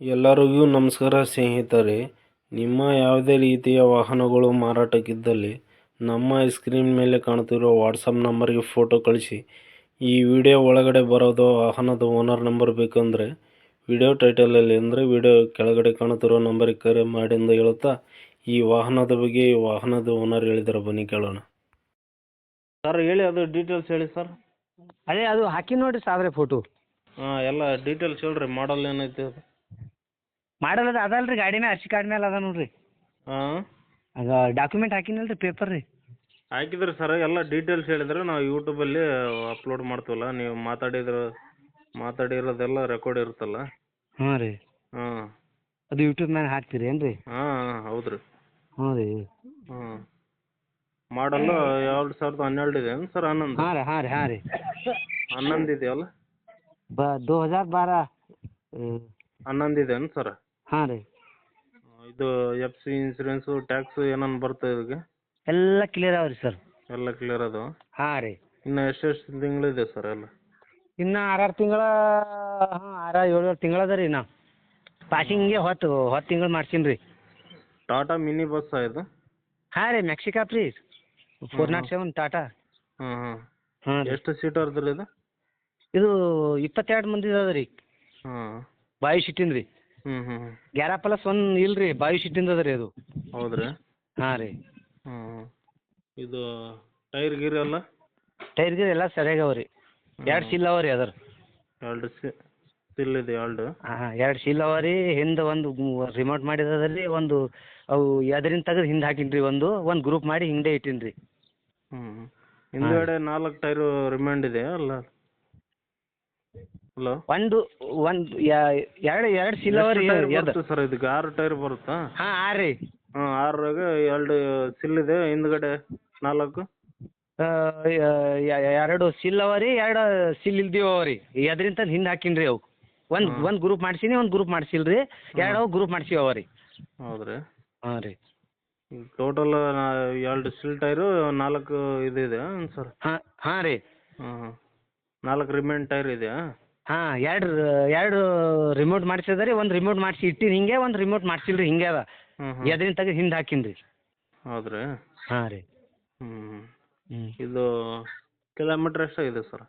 ಎಲ್ಲರಿಗೂ ನಮಸ್ಕಾರ ಸ್ನೇಹಿತರೆ. ನಿಮ್ಮ ಯಾವುದೇ ರೀತಿಯ ವಾಹನಗಳು ಮಾರಾಟಕ್ಕಿದ್ದಲ್ಲಿ ನಮ್ಮ ಸ್ಕ್ರೀನ್ ಮೇಲೆ ಕಾಣುತ್ತಿರುವ ವಾಟ್ಸಪ್ ನಂಬರ್ಗೆ ಫೋಟೋ ಕಳಿಸಿ. ಈ ವಿಡಿಯೋ ಒಳಗಡೆ ಬರೋದು ವಾಹನದ ಓನರ್ ನಂಬರ್ ಬೇಕಂದರೆ ವಿಡಿಯೋ ಟೈಟಲಲ್ಲಿ ಅಂದರೆ ವಿಡಿಯೋ ಕೆಳಗಡೆ ಕಾಣುತ್ತಿರೋ ನಂಬರಿಗೆ ಕರೆ ಮಾಡಿ ಎಂದು ಹೇಳುತ್ತಾ ಈ ವಾಹನದ ಬಗ್ಗೆ ಈ ವಾಹನದ ಓನರ್ ಹೇಳಿದ್ರು ಬನ್ನಿ ಕೇಳೋಣ. ಸರ್ ಹೇಳಿ ಅದು ಡೀಟೇಲ್ಸ್ ಹೇಳಿ ಸರ್ ಅದೇ ಅದು ಹಾಕಿ ನೋಡಿ ಸಾದ್ರೆ ಫೋಟೋ ಹಾಂ ಎಲ್ಲ ಡೀಟೇಲ್ಸ್ ಹೇಳ್ರಿ ಮಾಡಲ್ ಏನೈತೆ ಅದು. ಮಾಡಲ್ ಅದಲ್ರಿ ಅದಲ್ಲ ರೀ ಗಾಡಿನ ಅರ್ಸಿ ಕಾರ್ಡ್ ಮೇಲೆ ಅದ ನೋಡ್ರಿ. ಹಾಂ. ಅದು ಡಾಕ್ಯುಮೆಂಟ್ ಹಾಕಿನಲ್ರಿ ಪೇಪರ್ ರೀ. ಹಾಕಿದ್ರಿ ಸರ್ ಎಲ್ಲ ಡೀಟೇಲ್ಸ್ ಹೇಳಿದ್ರೆ ನಾವು ಯೂಟ್ಯೂಬಲ್ಲಿ ಅಪ್ಲೋಡ್ ಮಾಡ್ತೀವಲ್ಲ ನೀವು ಮಾತಾಡಿದ್ರ ಮಾತಾಡಿರೋದೆಲ್ಲ ರೆಕಾರ್ಡ್ ಇರುತ್ತಲ್ಲ. ಹಾಂ ರೀ. ಹಾ. ಅದು ಯೂಟ್ಯೂಬ್ ಮ್ಯಾಗ ಹಾಕ್ತೀರಿ ಏನ್ರಿ? ಹಾ ಹಾಂ ಹೌದು ರೀ. ಹ್ಞೂ ರೀ ಮಾಡಲ್ಲು ಎರಡು ಸಾವಿರದ ಹನ್ನೆರಡು ಇದೆ ಏನು ಸರ್ ಹನ್ನೊಂದು? ಹಾಂ ರೀ ಹಾಂ ರೀ ಹಾಂ ರೀ. ಹನ್ನೊಂದು ಇದೆಯಲ್ಲ? ಬ ದೋ ಹಜಾರ್ ಬಾರ ಹನ್ನೊಂದು ಇದೆ ಏನು ಸರ್ ಹಾಂ ರೀ. ಇದು ಎಫ್ ಸಿ ಇನ್ಸೂರೆನ್ಸು ಟ್ಯಾಕ್ಸು ಏನೇನು ಬರ್ತದೆ ಇದಕ್ಕೆ? ಎಲ್ಲ ಕ್ಲಿಯರ್ ಅವ ರೀ ಸರ್ ಎಲ್ಲ ಕ್ಲಿಯರ್ ಅದು ಹಾಂ ರೀ. ಇನ್ನು ಎಷ್ಟೆಷ್ಟು ತಿಂಗಳಿದೆ ಸರ್ ಎಲ್ಲ? ಇನ್ನು ಆರಾರು ತಿಂಗಳ ಹಾಂ ಆರು ಏಳು ಏಳು ತಿಂಗಳು ಅದ ರೀ ಇನ್ನ. ಪಾಸಿಂಗ್ಗೆ ಹೊತ್ತು ಹೊತ್ತು ತಿಂಗಳು ಮಾಡ್ಸೀನಿ ರೀ. ಟಾಟಾ ಮಿನಿ ಬಸ್ ಇದು? ಹಾಂ ರೀ ಮೆಕ್ಸಿಕಾ ಪ್ರೀ ಫೋರ್ ನಾಟ್ ಸೆವೆನ್ ಟಾಟಾ ಹಾಂ ಹಾಂ ಹಾಂ ರೀ. ಎಷ್ಟು ಸೀಟ್ ರೀ ಇದು? ಇದು ಇಪ್ಪತ್ತೆರಡು ಮಂದಿ ಅದ ರೀ. ಹಾಂ ಬಾಯಿ ಸಿಟ್ಟಿನ ರೀ. ಹ್ಞೂ ಹ್ಞೂ ಹ್ಞೂ ಗ್ಯಾರ ಪ್ಲಸ್ ಒನ್ ಇಲ್ಲ ರೀ ಬಾವಿ ಶಿಟ್ಟಿಂದ ಅದ ರೀ ಅದು. ಹೌದ್ರಿ? ಹಾಂ ರೀ. ಹ್ಞೂ ಇದು ಟೈರ್ ಗೀರ್ ಎಲ್ಲ? ಟೈರ್ ಗೀರ್ ಎಲ್ಲ ಸರಿಯಾಗಿ ಅವ ರೀ. ಎರಡು ಸೀಲ್ ಅವ ರೀ ಅದರ. ಎರಡು ಸಿಲ್ ಇದೆ ಎರಡು? ಹಾಂ ಎರಡು ಸೀಲ್ ಅವ ರೀ. ಹಿಂದೆ ಒಂದು ರಿಮೋಟ್ ಮಾಡಿದ ರೀ. ಒಂದು ಅವು ಅದರಿಂದ ತೆಗೆದು ಹಿಂದೆ ಹಾಕಿನಿ ರೀ ಒಂದು. ಒಂದು ಗ್ರೂಪ್ ಮಾಡಿ ಹಿಂದೆ ಇಟ್ಟಿನ್ರಿ ರೀ. ಹ್ಞೂ ಹಿಂದ್ಗಡೆ ನಾಲ್ಕು ಟೈರು ರಿಮೈಂಡ್ ಇದೆ ಅಲ್ಲ? ಹಲೋ ಒಂದು ಒಂದು ಎರಡು ಎರಡು ಸಿಲ್ವರ್ ಸರ್ ಇದಕ್ಕೆ? ಆರು ಟೈರ್ ಬರುತ್ತಾ? ಹಾಂ ಆರಿ ರೀ. ಹ್ಞೂ ಆರಾಗ ಎರಡು ಸಿಲ್ ಇದೆ ಹಿಂದ್ಗಡೆ ನಾಲ್ಕು? ಆ, ಎರಡು ಸಿಲ್ ಅವ ರೀ ಎರಡು ಸಿಲ್ ಇಲ್ದಿವ ಅವ ರೀ. ಹಾಕಿನ್ರಿ ತಂದು ಹಿಂದೆ ಹಾಕಿನಿ ರೀ ಅವು. ಒಂದು. ಒಂದು ಗ್ರೂಪ್ ಮಾಡ್ಸೀನಿ ಒಂದು ಗ್ರೂಪ್ ಮಾಡ್ಸಿಲ್ರಿ ರೀ. ಎರಡು ಅವು ಗ್ರೂಪ್ ಮಾಡ್ಸಿವ ಅವ ರೀ. ಹೌದ್ರಿ. ಹಾಂ ರೀ. ಟೋಟಲ್ ಎರಡು ಸಿಲ್ ಟೈರು ನಾಲ್ಕು ಇದು ಇದೆ ಸರ್? ಹಾಂ ಹಾಂ ರೀ. ಹಾಂ ನಾಲ್ಕು ರಿಮೈನ್ ಟೈರ್ ಇದೆಯಾ? ಹಾಂ ಎರಡು ಎರಡು ರಿಮೋಟ್ ಮಾಡಿಸಿದ ರೀ. ಒಂದು ರಿಮೋಟ್ ಮಾಡಿಸಿ ಇಟ್ಟಿನಿ ಹಿಂಗೆ ಒಂದು ರಿಮೋಟ್ ಮಾಡಿಸಿಲ್ಲ ರೀ ಹಿಂಗೆ ಅದ. ಎದ್ರಿಂದ ತೆಗೆದು ಹಿಂದೆ ಹಾಕಿನಿ ರೀ. ಹೌದ್ರಿ? ಹಾಂ ರೀ. ಹ್ಞೂ ಹ್ಞೂ ಇದು ಕಿಲೋಮೀಟ್ರ್ ಎಷ್ಟಾಗಿದೆ ಸರ್?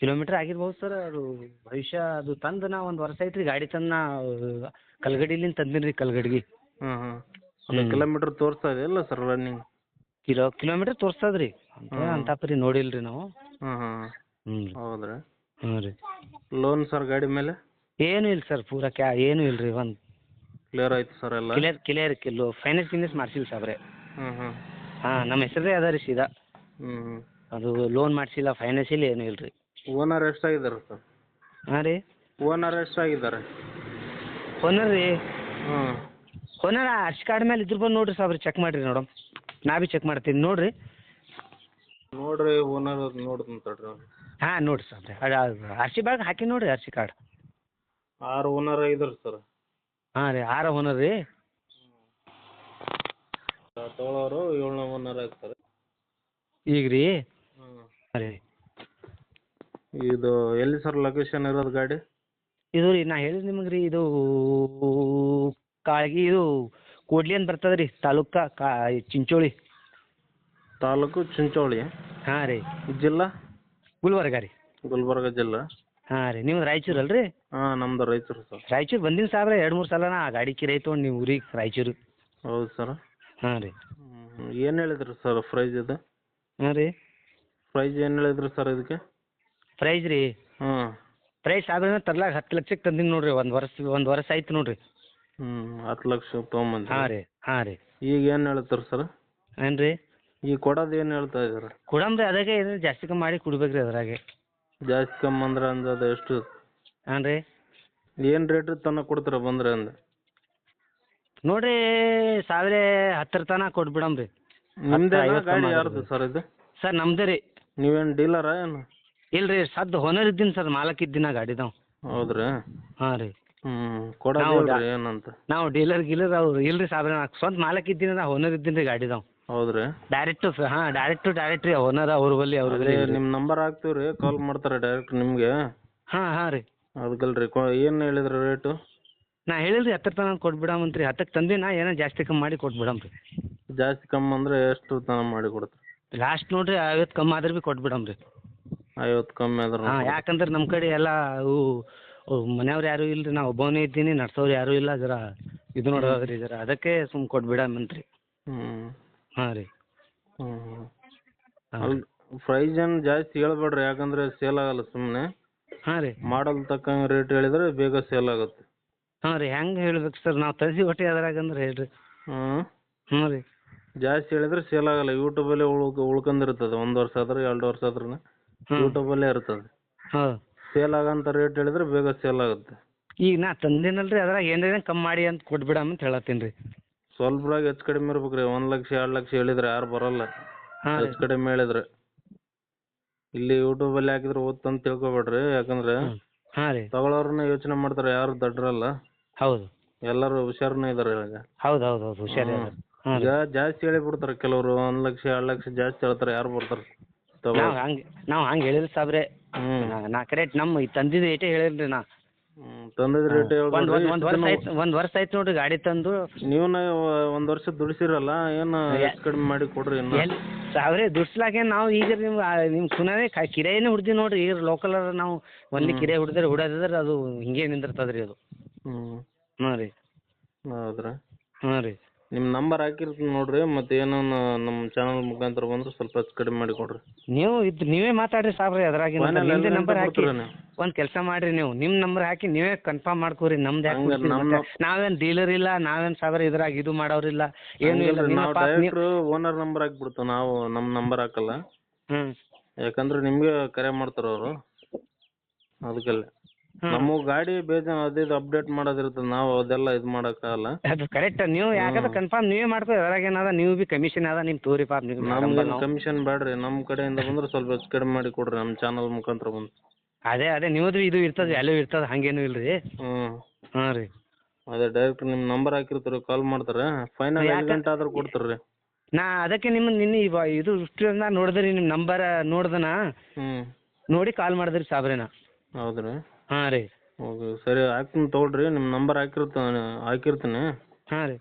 ಕಿಲೋಮೀಟ್ರ್ ಆಗಿರ್ಬೋದು ಸರ್ ಅದು ಭವಿಷ್ಯ ಅದು ತಂದು ನಾ ಒಂದು ವರ್ಷ ಐತ್ರಿ. ಗಾಡಿ ತಂದು ನಾ ಕಲ್ಗಡಿಲಿಂದ ತಂದೀನಿ ರೀ ಕಲ್ಗಡಿಗೆ. ಹ್ಞೂ ಹ್ಞೂ ಅದು. ಕಿಲೋಮೀಟ್ರ್ ತೋರಿಸ್ತಾ ಇದೆಯಲ್ಲ ಸರ್ ರನ್ನಿಂಗ್ ಕಿಲೋ ಕಿಲೋಮೀಟ್ರ್ ತೋರಿಸ್ತದ ರೀ ಅಂತ ಹ್ಮ್. ಅಂತ ಪರಿ ನೋಡಿಲ್ಲ ರೀ ನಾವು. ಹ್ಞೂ ಹ್ಞೂ ಹ್ಞೂ ಹೌದ್ರಿ. ಹ್ಞೂ ರೀ. ಲೋನ್ ಸರ್ ಗಾಡಿ ಮೇಲೆ? ಏನೂ ಇಲ್ಲ ಸರ್ ಪೂರಾ ಕ್ಯಾ ಏನೂ ಇಲ್ಲ ರೀ ಒಂದು ಕ್ಲಿಯರ್ ಆಯ್ತು ಸರ್ ಎಲ್ಲ? ಕ್ಲಿಯರ್ ಕ್ಲಿಯರ್ ಕಿಲೋ ಫೈನಾನ್ಸ್ ಗಿನ್ನೆಸ್ ಮಾಡ್ಸಿಲ್ಲ ಸಾಬ್ರೆ ಹ್ಞೂ ಹ್ಞೂ ಹಾಂ ನಮ್ಮ ಹೆಸರೇ ಅದ ರೀ ಸೀದಾ. ಹ್ಞೂ ಹ್ಞೂ ಅದು ಲೋನ್ ಮಾಡಿಸಿಲ್ಲ ಫೈನಾನ್ಸ್ ಇಲ್ಲ ಏನೂ ಇಲ್ಲ ರೀ. ಓನರ್ ಎಷ್ಟಾಗಿದ್ದಾರೆ ಸರ್ ಹಾಂ ರೀ. ಓನರ್ ಎಷ್ಟಾಗಿದ್ದಾರೆ? ಓನರ್ ರೀ. ಹ್ಞೂ ಓನರ್ ಅರ್ಶ್ ಕಾರ್ಡ್ ಮೇಲೆ ಇದ್ರ ಬಂದು ಸರ್ ಸಾಬ್ರಿ ಚೆಕ್ ಮಾಡಿರಿ ನೋಡಮ್. ನಾ ಭೀ ಚೆಕ್ ಮಾಡ್ತೀನಿ ನೋಡಿರಿ. ನೋಡಿರಿ ಓನರ್ ನೋಡ್ತೀನಿ ತಡ್ರಿ ಹಾಂ ನೋಡ್ರಿ ಸರ್ ಆರ್ ಸಿ ಬ್ಯಾಗ್ ಹಾಕಿ ನೋಡ್ರಿ ಸಿ ಕಾರ್ಡ್ ಆರು ಓನರ್ ಆಗಿದ್ದಾರೆ ಸರ್. ಹಾಂ ರೀ ಆರು ಓನರ್ ರೀ. ತೊಗೊಳೋರು ಏಳನೇ ಓನರ್ ಆಗ್ತಾರೆ. ಈಗ ರೀ? ರೀ. ಇದು ಎಲ್ಲಿ ಸರ್ ಲೊಕೇಶನ್ ಇರೋದು ಗಾಡಿ? ಇದು ರೀ ನಾ ಹೇಳಿದ್ ನಿಮಗೆ ರೀ ಇದು ಕಾಳಗಿ ಇದು ಕೋಡ್ಲಿ ಅಂತ ಬರ್ತದೆ ರೀ ತಾಲೂಕ ಕಾ ಚಿಂಚೋಳಿ. ತಾಲೂಕು ಚಿಂಚೋಳಿ. ಹಾಂ ರೀ. ಜಿಲ್ಲಾ? ಗುಲ್ಬರ್ಗ ರೀ. ಗುಲ್ಬರ್ಗ ಜಿಲ್ಲಾ. ಹಾಂ ರೀ ನೀವು ರಾಯಚೂರು ಅಲ್ರಿ? ಹಾಂ ನಮ್ದು ರಾಯಚೂರು ಸರ್. ರಾಯಚೂರು ಬಂದಿನ ಸಾಬ್ರೆ ಎರಡು ಮೂರು ಸಲನ ಆ ಗಾಡಿ ಕಿರೈ ತೊಗೊಂಡು ನೀವು ಊರಿಗೆ ರಾಯಚೂರು. ಹೌದು ಸರ್. ಹಾಂ ರೀ. ಏನು ಹೇಳಿದ್ರಿ ಸರ್ ಪ್ರೈಸ್ ಇದು? ಹಾಂ ರೀ. ಪ್ರೈಸ್ ಏನು ಹೇಳಿದ್ರಿ ಸರ್ ಇದಕ್ಕೆ? ಪ್ರೈಸ್ ರೀ. ಹ್ಞೂ ಪ್ರೈಸ್ ಆದ್ರೆ ತರ್ಲಾಗ ಹತ್ತು ಲಕ್ಷಕ್ಕೆ ತಂದೀನಿ ನೋಡ್ರಿ ಒಂದು ವರ್ಷ ಒಂದು ವರ್ಷ ಆಯ್ತು ನೋಡ್ರಿ. ಹ್ಞೂ ಹತ್ತು ಲಕ್ಷ ತೊಗೊಂಬಂದು ಹಾಂ ರೀ ಹಾಂ ರೀ. ಈಗ ಏನು ಹೇಳ್ತಾರೆ ಸರ್? ಏನು ರೀ ಈಗ ಕೊಡೋದು ಏನ್ ಹೇಳ್ತಾ ಇದ್ದಾರೆ? ಕೊಡಮ್ ರೀ ಅದಾಗೆ ಇದು ಜಾಸ್ತಿ ಕಮ್ಮಿ ಮಾಡಿ ಕೊಡ್ಬೇಕ್ರಿ ಅದ್ರಾಗೆ. ಜಾಸ್ತಿ ಕಮ್ಮಿ ಅಂದ್ರೆ ಅಂದದು ಎಷ್ಟು? ಹಾಂ ರೀ. ಏನು ರೇಟ್ ತನಕ ಕೊಡ್ತೀರ ಬಂದ್ರೆ ಅಂದ್ರೆ ನೋಡ್ರಿ ಸಾವಿರ ಹತ್ತರ ತನಕ ಕೊಟ್ಬಿಡಮ್ ರೀ. ನಿಮ್ದೇ ಗಾಡಿ ಯಾರ್ದು ಸರ್ ಇದು? ಸರ್ ನಮ್ದೇ ರೀ. ನೀವೇನು ಡೀಲರ್ ಏನು? ಇಲ್ಲ ರೀ ಸದ್ದು ಹೊನರ್ ಇದ್ದೀನಿ ಸರ್ ಮಾಲಕ್ ಇದ್ದೀನಿ ಗಾಡಿದಾವ್ ಹೌದ್ರಿ? ಹಾಂ ರೀ. ಹ್ಮ್ ಕೊಡೋದು ನಾವು ಏನಂತ. ನಾವು ಡೀಲರ್ ಗೀಲರ್ ಅವ್ರು. ಇಲ್ರಿ ಸಾವಿರ ಸಾಬ್ರೆ ಸ್ವಂತ ಮಾಲಕ್ ಇದ್ದೀನಿ ನಾ ಹೊನರ್ ಇದ್ದೀನಿ ರೀ ಗಾಡಿದಾವ್ ಹೌದ್ರಿ? ಡೈರೆಕ್ಟ್ ಹಾಂ ಡೈರೆಕ್ಟ್ ಡೈರೆಕ್ಟ್ ರೀ ಓನರ್ ಅವ್ರ ಬಲ್ಲಿ ಅವ್ರ ಅದೇ ನಿಮ್ಮ ನಂಬರ್ ಹಾಕ್ತೀವಿ ರೀ ಕಾಲ್ ಮಾಡ್ತಾರೆ ಡೈರೆಕ್ಟ್ ನಿಮ್ಗೆ. ಹಾಂ ಹಾಂ ರೀ. ಅದಕ್ಕಲ್ರಿ ಏನು ಹೇಳಿದ್ರಿ ರೇಟು ನಾ ಹೇಳಿಲ್ರಿ ಹತ್ತರ ತನಕ ಕೊಟ್ಬಿಡಮಂತ್ರಿ ಹತ್ತಕ್ಕೆ ತಂದು ನಾ ಏನೋ ಜಾಸ್ತಿ ಕಮ್ಮಿ ಮಾಡಿ ಕೊಟ್ಬಿಡಮ್ರಿ. ಜಾಸ್ತಿ ಕಮ್ಮಿ ಅಂದ್ರೆ ಎಷ್ಟು ತನ ಮಾಡಿ ಕೊಡ್ತೀರಿ? ಲಾಸ್ಟ್ ನೋಡ್ರಿ ಐವತ್ತು ಕಮ್ಮಿ ಆದ್ರೆ ಭೀ ಕೊಟ್ಬಿಡಮ್ರಿ. ಐವತ್ತು ಕಮ್ಮಿ ಆದ್ರೆ ಹಾಂ ಯಾಕಂದ್ರೆ ನಮ್ಮ ಕಡೆ ಎಲ್ಲ ಅವು ಅವು ಮನೆಯವ್ರು ಯಾರೂ ಇಲ್ಲ ರೀ ನಾ ಒಬ್ಬನೇ ಇದ್ದೀನಿ ನಡ್ಸೋರು ಯಾರೂ ಇಲ್ಲ ಜರಾ ಇದು ನೋಡೋದ್ರಿ ಜರಾ ಅದಕ್ಕೆ ಸುಮ್ ಕೊಟ್ಬಿಡಮಂತ್ರಿ. ಹ್ಞೂ ಹಾಂ ರೀ. ಹ್ಞೂ ಪ್ರೈಸ್ ಏನು ಜಾಸ್ತಿ ಹೇಳ್ಬೇಡ್ರಿ ಯಾಕಂದ್ರೆ ಸೇಲ್ ಆಗಲ್ಲ ಸುಮ್ಮನೆ ಹಾಂ ರೀ. ಮಾಡಲ್ ತಕ್ಕಂಗ ರೇಟ್ ಹೇಳಿದ್ರೆ ಬೇಗ ಸೇಲ್ ಆಗುತ್ತೆ. ಹಾಂ ರೀ ಹೆಂಗೆ ಹೇಳ್ಬೇಕು ಸರ್? ನಾವು ತರಿಸಿ ಹೊಟ್ಟೆ ಅದ್ರಾಗ ಅಂದ್ರೆ ಹೇಳ್ರಿ. ಹ್ಞೂ. ಹ್ಞೂ ರೀ. ಜಾಸ್ತಿ ಹೇಳಿದ್ರೆ ಸೇಲ್ ಆಗಲ್ಲ. ಯೂಟ್ಯೂಬಲ್ಲೇ ಉಳ್ಕ ಉಳ್ಕೊಂಡಿರ್ತದೆ ಒಂದ್ ವರ್ಷ ಆದ್ರೆ ಎರಡು ವರ್ಷ ಆದ್ರೂ. ಹ್ಞೂ. ಯೂಟ್ಯೂಬಲ್ಲೇ ಇರ್ತದೆ. ಹಾಂ. ಸೇಲ್ ಆಗಂತ ರೇಟ್ ಹೇಳಿದ್ರೆ ಬೇಗ ಸೇಲ್ ಆಗುತ್ತೆ. ಈಗ ನಾ ತಂದೇನಲ್ರಿ ಅದ್ರಾಗ ಏನಾರ ಕಮ್ಮಿ ಮಾಡಿ ಅಂತ ಕೊಟ್ಬಿಡಮ್ ಅಂತ ಹೇಳತ್ತೀನಿ ರೀ. ಸ್ವಲ್ಪರಾಗ ಹೆಚ್ಚು ಕಡಿಮೆ ಇರ್ಬೇಕ್ರಿ. ಒಂದ್ ಲಕ್ಷ ಎರಡ್ ಲಕ್ಷ ಹೇಳಿದ್ರೆ ಯಾರು ಬರಲ್ಲ. ಹಾಂ ರೀ. ಹೆಚ್ಚು ಕಡಿಮೆ ಹೇಳಿದ್ರೆ. ಇಲ್ಲಿ ಯೂಟ್ಯೂಬಲ್ಲಿ ಹಾಕಿದ್ರೆ ಓದ್ತಂತ ಅಂತ ತಿಳ್ಕೊಬೇಡ್ರಿ. ಯಾಕಂದ್ರೆ ಹಾಂ ರೀ. ಯೋಚನೆ ಮಾಡ್ತಾರೆ ಯಾರು ದಡ್ರಲ್ಲ. ಹೌದು. ಎಲ್ಲರೂ ಹುಷಾರನೇ ಇದಾರೆ ಇವಾಗ. ಹೌದು ಹೌದು ಹೌದು. ಹುಷಾರಿ ಅದ ಹಾಂ ರೀ. ಈಗ ಜಾಸ್ತಿ ಹೇಳಿ ಬಿಡ್ತಾರೆ ಕೆಲವರು. ಒಂದ್ ಲಕ್ಷ ಎರಡ್ ಲಕ್ಷ ಜಾಸ್ತಿ ಹೇಳ್ತಾರೆ ಯಾರು ಬರ್ತಾರೆ. ತಗೋ. ನಾವು ಹಂಗೆ ನಾವು ಹಂಗೆ ಹೇಳಿಲ್ಲ ಸಾಬ್ರೆ. ಹ್ಞೂ ನಾ- ಕರೆಕ್ಟ್ ನಮ್ಮ ತಂದಿದ್ದು ಏಟೇ ಹೇಳಿಲ್ರಿ ನಾ. ತಂದಿದ್ ರೇಟ್ ಒಂದು ಒಂದು ಒಂದು ವರ್ಷ ಆಯ್ತು ಒಂದು ವರ್ಷ ಆಯ್ತು ನೋಡ್ರಿ ಗಾಡಿ ತಂದು. ನೀವು ಒಂದು ವರ್ಷ ದುಡಿಸಿರಲ್ಲ ಏನು ಎಷ್ಟು ಕಡಿಮೆ ಮಾಡಿ ಕೊಡ್ರಿ ಇನ್ನು? ಎಲ್ಲಿ ಸಾವಿರ ದುಡ್ಸ್ಲಾಕೆ ನಾವು ಈಗ ನಿಮ್ಮ ನಿಮ್ಮ ಸುನಾನೆ ಕಿರಾಯಿನೇ ಹುಡ್ದಿ ನೋಡ್ರಿ ಈಗ ಲೋಕಲ್ ನಾವು ಒನ್ಲಿ ಕಿರಾಯಿ ಹುಡ್ದ್ರೆ ಹುಡೋದಿದ್ರೆ ಅದು ಹಿಂಗೆ ನಿಂದಿರ್ತದ್ರಿ ಅದು. ಹ್ಞೂ ಹಾಂ ರೀ. ಹೌದ್ರಾ? ಹಾಂ ರೀ. ನಿಮ್ಮ ನಂಬರ್ ಹಾಕಿರ್ತೀನಿ ನೋಡ್ರಿ ಮತ್ತೆ ಏನೋ ನಮ್ಮ ಚಾನಲ್ ಮುಖಾಂತರ ಬಂದ್ರೆ ಸ್ವಲ್ಪ ಹೆಚ್ಚು ಕಡಿಮೆ ಮಾಡಿ ಕೊಡ್ರಿ. ನೀವು ಇದ್ ನೀವೇ ಮಾತಾಡ್ರಿ ಸಾಬ್ರಿ ಅದ್ರಾಗಿ Final ನಂಬರ್ ಹಾಕಿ ಒಂದ್ ಕೆಲಸ ಮಾಡ್ರಿ ನೀವು. ನಿಮ್ ನಂಬರ್ ಹಾಕಿ ನೀವೇ ಕನ್ಫರ್ಮ್ ಮಾಡ್ಕೋರಿ ನಮ್ದು ನಾವೇನ್ ಹಂಗಾರೆ ನಮ್ಮ- ನಾವೇನು ಡೀಲರ್ ಇಲ್ಲ ನಾವೇನ್ ಸಾವಿರ ಇದ್ರಾಗ ಇದು ಮಾಡೋರಿಲ್ಲ ಏನು ಇಲ್ಲ. ಹಂಗಲ್ರಿ, ನಿಮ್ಮ ನಾವು ಪಾಪ ನೀವು ಡೈರೆಕ್ಟ್ರು ಓನರ್ ನಂಬರ್ ಹಾಕ್ಬಿಡ್ತು ನಾವು ನಮ್ಮ ನಂಬರ್ ಹಾಕಲ್ಲ. ಹ್ಮ್. ಯಾಕಂದ್ರೆ ನಿಮಗೆ ಕರೆ ಮಾಡ್ತಾರೆ ಅವರು. ಅದಕ್ಕಲ್ಲೇ. ನಮ್ಮ ಗಾಡಿ ಬೇಜಾನ್ ಅದಿದ್ ಅಪ್ಡೇಟ್ ಮಾಡೋದಿರ್ತದೆ ನಾವು ಅದೆಲ್ಲ ಇದು ಮಾಡೋಕ್ಕಾಗಲ್ಲ. ಅದು ಕರೆಕ್ಟ್ ನೀವು ಯಾಕಂದ್ರೆ ಕನ್ಫರ್ಮ್ ನೀವೇ ಮಾಡ್ತೀವಿ ಅದ್ರಾಗ ಏನದ ನೀವು ಬಿ ಕಮಿಷನ್ ಅದ ನಿಮ್ಮ ತೋರಿ ಪಾಪ ನೀವು ನಮ್ಗೆ ಕಮಿಷನ್ ಬೇಡ್ರಿ ನಮ್ಮ ಕಡೆಯಿಂದ ಬಂದ್ರೆ ಸ್ವಲ್ಪ ಹೆಚ್ಚು ಕಡಿಮೆ ಮಾಡಿ ಕೊಡ್ರಿ ನಮ್ಮ ಚಾನಲ್ ಮುಖಾಂತರ ಬಂದು. ಅದೇ ಅದೇ ನಿಮ್ಮದು ಇದು ಇರ್ತದೆ ವ್ಯಾಲ್ಯೂ ಇರ್ತದೆ ಹಂಗೇನು ಇಲ್ರಿ. ಹ್ಮ್. ಹ್ಞೂ ಹಾಂ ರೀ. ಅದೇ ಡೈರೆಕ್ಟ್ ನಿಮ್ಮ ನಂಬರ್ ಹಾಕಿರ್ತಾರೆ ಕಾಲ್ ಮಾಡ್ತಾರೆ ಫೈನಲ್ ಐದು ಗಂಟೆ ಆದ್ರೆ ಕೊಡ್ತಾರೆ ರೀ ನಾ ಅದಕ್ಕೆ ನಿಮ್ಮ ನಿನ್ನೆ ಇವ ಇದು ಇಷ್ಟರಿಂದ ನೋಡಿದ್ರಿ ನಿಮ್ಮ ನಂಬರ್ ನೋಡ್ದನ ಹ್ಞೂ ನೋಡಿ ಕಾಲ್ ಮಾಡಿದ್ರಿ ಸಾಬ್ರೇನ. ಹೌದ್ರಿ. ಹಾಂ ರೀ. ಓಕೆ ಸರಿ ಹಾಕ್ತೀನಿ ತೊಗೊಳ್ರಿ ನಿಮ್ಮ ನಂಬರ್ ಹಾಕಿರ್ತಾನೆ ಹಾಕಿರ್ತೀನಿ. ಹಾಂ ರೀ.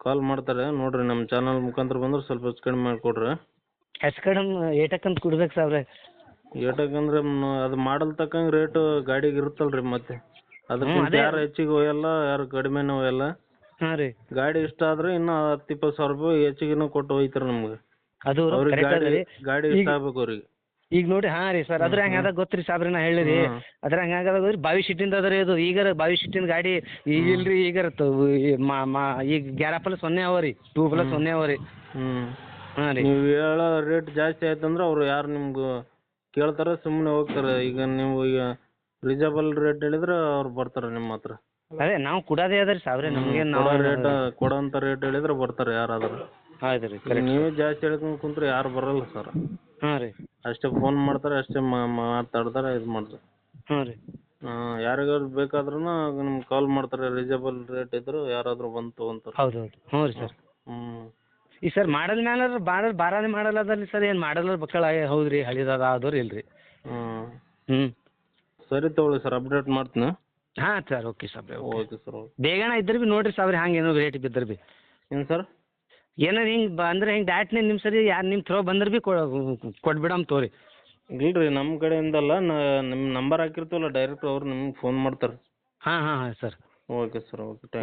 ಕಾಲ್ ಮಾಡ್ತಾರೆ ನೋಡ್ರಿ ನಮ್ಮ ಚಾನಲ್ ಮುಖಾಂತರ ಬಂದ್ರೆ ಸ್ವಲ್ಪ ಹೆಚ್ಚು ಕಡಿಮೆ ಮಾಡಿಕೊಡ್ರಿ. ಹೆಚ್ಚು ಕಡಿಮೆ ಏಟಕ್ಕಂತ ಕೊಡ್ಬೇಕು ಸಾವಿರ. ಏಟಕ್ಕಂದ್ರೆ ಮ್- ಅದು ಮಾಡಲ್ ತಕ್ಕಂಗೆ ರೇಟು ಗಾಡಿಗೆ ಇರುತ್ತಲ್ರಿ ಮತ್ತೆ. ಅದಕ್ಕೆ ಅದೇ. ಯಾರು ಹೆಚ್ಚಿಗೆ ಹೋಯಲ್ಲ ಯಾರು ಕಡಿಮೆನೂ ಹೋಯಲ್ಲ ಹಾಂ ರೀ. ಗಾಡಿ ಇಷ್ಟ ಆದ್ರೆ ಇನ್ನೂ ಹತ್ತು ಇಪ್ಪತ್ತು ಸಾವಿರ ರೂಪಾಯಿ ಹೆಚ್ಚಿಗೆನೂ ಕೊಟ್ಟು ಹೋಯ್ತಾರೆ ನಮ್ಗೆ. ಅದು ಅವ್ರಿಗೆ ಕರೆಕ್ಟ್ ಅದ ಗಾಡಿ ರೀ. ಗಾಡಿ ಇಷ್ಟ ಈಗ- ಆಗ್ಬೇಕು ಅವ್ರಿಗೆ. ಈಗ ನೋಡಿ ಹಾಂ ರೀ ಸರ್ ಅದ್ರ ಹೆಂಗೆ ಅದ ಗೊತ್ತ್ರಿ ಸಾಬ್ರಿ ನಾ ಹೇಳಿರಿ. ಹ್ಮ್. ಅದ್ರ ಹೆಂಗೆ ಆಗದ ಗೊತ್ತ್ರಿ? ಬಾವಿ ಶೀಟಿಂದ ಅದ. ರೀ ಅದು ಈಗಾರ ಬಾವಿ ಶೀಟಿನ ಗಾಡಿ ಈಗ ಇಲ್ರಿ ಈಗಾರ ತ- ಈ ಮಾ ಮಾ ಈಗ ಗ್ಯಾರ ಪ್ಲಸ್ ಸೊನ್ನೆ ಅವ ರೀ. ಟೂ ಪ್ಲಸ್ ಸೊನ್ನೆ ಅವ ರೀ. ಹ್ಞೂ ಹಾಂ ರೀ. ನೀವು ಹೇಳೋ ರೇಟ್ ಜಾಸ್ತಿ ಆಯ್ತಂದ್ರೆ ಅವ್ರು ಯಾರು ನಿಮ್ಗೆ ಕೇಳ್ತಾರ ಸುಮ್ಮನೆ ಹೋಗ್ತಾರೆ. ಈಗ ನೀವು ಈಗ ರಿಜಬಲ್ ರೇಟ್ ಹೇಳಿದ್ರೆ ಅವ್ರು ಬರ್ತಾರೆ ನಿಮ್ಮ ಹತ್ರ. ಅದೇ ನಾವು ಕೊಡೋದೇ ಅದ ರೀ ಸಾಬ್ರೆ. ನಮ್ಗೆ ಕೊಡೋ ನಾವು ರೇಟ್ ಕೊಡೋಂಥ ರೇಟ್ ಹೇಳಿದ್ರೆ ಬರ್ತಾರೆ ಯಾರಾದರೂ. ಹೌದು ರೀ ಕರೆಕ್ಟ್ ನೀವೇ ಜಾಸ್ತಿ ಹೇಳ್ಕೊಂಡು ಕುಂತ್ರೆ ಯಾರು ಬರಲ್ಲ ಸರ್. ಹಾಂ ರೀ. ಅಷ್ಟೇ ಫೋನ್ ಮಾಡ್ತಾರೆ ಅಷ್ಟೇ ಮಾ- ಮಾತಾಡ್ತಾರೆ ಇದು ಮಾಡ್ತಾರೆ. ಹ್ಞೂ ರೀ. ಯಾರಿಗಾದ್ರು ಬೇಕಾದ್ರೂ ನಿಮ್ಗೆ ಕಾಲ್ ಮಾಡ್ತಾರೆ ರೀಸನಬಲ್ ರೇಟ್ ಇದ್ರು ಯಾರಾದರೂ ಬಂದು ತೊಗೊಂತಾರೆ ಹೌದು ಹೌದು ಹ್ಞೂ ರೀ ಸರ್. ಹ್ಞೂ ಈ ಸರ್ ಮಾಡಲ್ ಮ್ಯಾಲ ಬಾರ ಬಾರಾನೆ ಮಾಡಲ್ಲ ಅದ ರೀ ಸರ್ ಏನು ಮಾಡಲ್ಲ ಮಕ್ಕಳ ಹೌದು ರೀ ಹಳಿದದ ಆದವ್ರು ಇಲ್ಲ ರೀ ಹ್ಞೂ ಹ್ಞೂ ಸರಿ ತಗೊಳ್ಳಿ ಸರ್ ಅಪ್ಡೇಟ್ ಮಾಡ್ತೀನಿ. ಹಾಂ sir okay sir okay. Sir okay. ಬೇಗನ ಇದ್ರೆ ಭೀ ನೋಡಿರಿ ಸಾಬ್ರೆ ಹಂಗೆ ಏನೋ ರೇಟ್ ಬಿದ್ದರೆ ಬಿ. ಏನು ಸರ್? ಏನಾರ ಹಿಂಗೆ ಬಂದ್ರೆ ಹಿಂಗೆ ದಾಟ್ನೆ ನಿಮ್ಮ ಸರಿ ಯಾರು ನಿಮ್ಮ ಥ್ರೋ ಬಂದ್ರೆ ಭೀ ಕೊಟ್ಬಿಡಮ್ ತೋರಿ. ಇಲ್ರಿ ನಮ್ಮ ಕಡೆಯಿಂದಲ್ಲ ನಾ ನಿಮ್ಮ ನಂಬರ್ ಹಾಕಿರ್ತೀವಲ್ಲ ಡೈರೆಕ್ಟ್ ಅವ್ರು ನಿಮ್ಗೆ ಫೋನ್ ಮಾಡ್ತಾರೆ. ಹಾಂ ಹಾಂ ಹಾಂ sir. Okay sir okay thank